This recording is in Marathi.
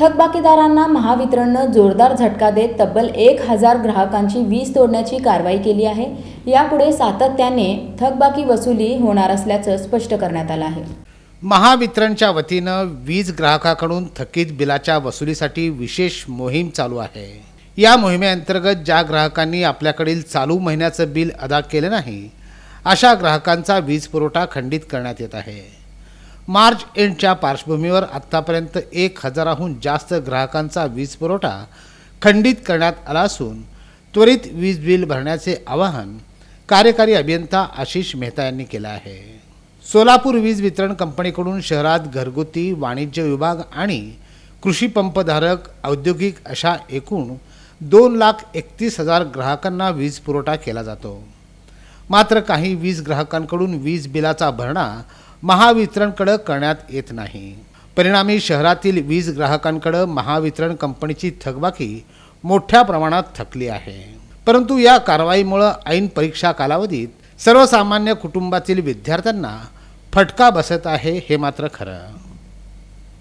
थकबाकीदारांना महावितरणनं जोरदार झटका देत तब्बल एक हजार ग्राहकांची वीज तोडण्याची कारवाई केली आहे. यापुढे सातत्याने थकबाकी वसुली होणार असल्याचं स्पष्ट करण्यात आलं आहे. महावितरणच्या वतीनं वीज ग्राहकाकडून थकीत बिलाच्या वसुलीसाठी विशेष मोहीम चालू आहे. या मोहिमेअंतर्गत ज्या ग्राहकांनी आपल्याकडील चालू महिन्याचं बिल अदा केलं नाही अशा ग्राहकांचा वीज पुरवठा खंडित करण्यात येत आहे. मार्च एंडच्या पार्श्वभूमीवर आत्तापर्यंत एक हजाराहून जास्त ग्राहकांचा वीज पुरवठा खंडित करण्यात आला असून त्वरित वीज बिल भरण्याचे आवाहन कार्यकारी अभियंता आशिष मेहता यांनी केलं आहे. सोलापूर वीज वितरण कंपनीकडून शहरात घरगुती वाणिज्य विभाग आणि कृषी पंपधारक औद्योगिक अशा एकूण दोन लाख एकतीस हजार ग्राहकांना वीज पुरवठा केला जातो. मात्र काही वीज ग्राहकांकडून वीज बिलाचा भरणा महावितरणकडे करण्यात येत नाही. परिणामी शहरातील वीज ग्राहकांकडे महावितरण कंपनीची थकबाकी मोठ्या प्रमाणात थकली आहे. परंतु या कारवाईमुळं ऐन परीक्षा कालावधीत सर्वसामान्य कुटुंबातील विद्यार्थ्यांना फटका बसत आहे हे मात्र खरं.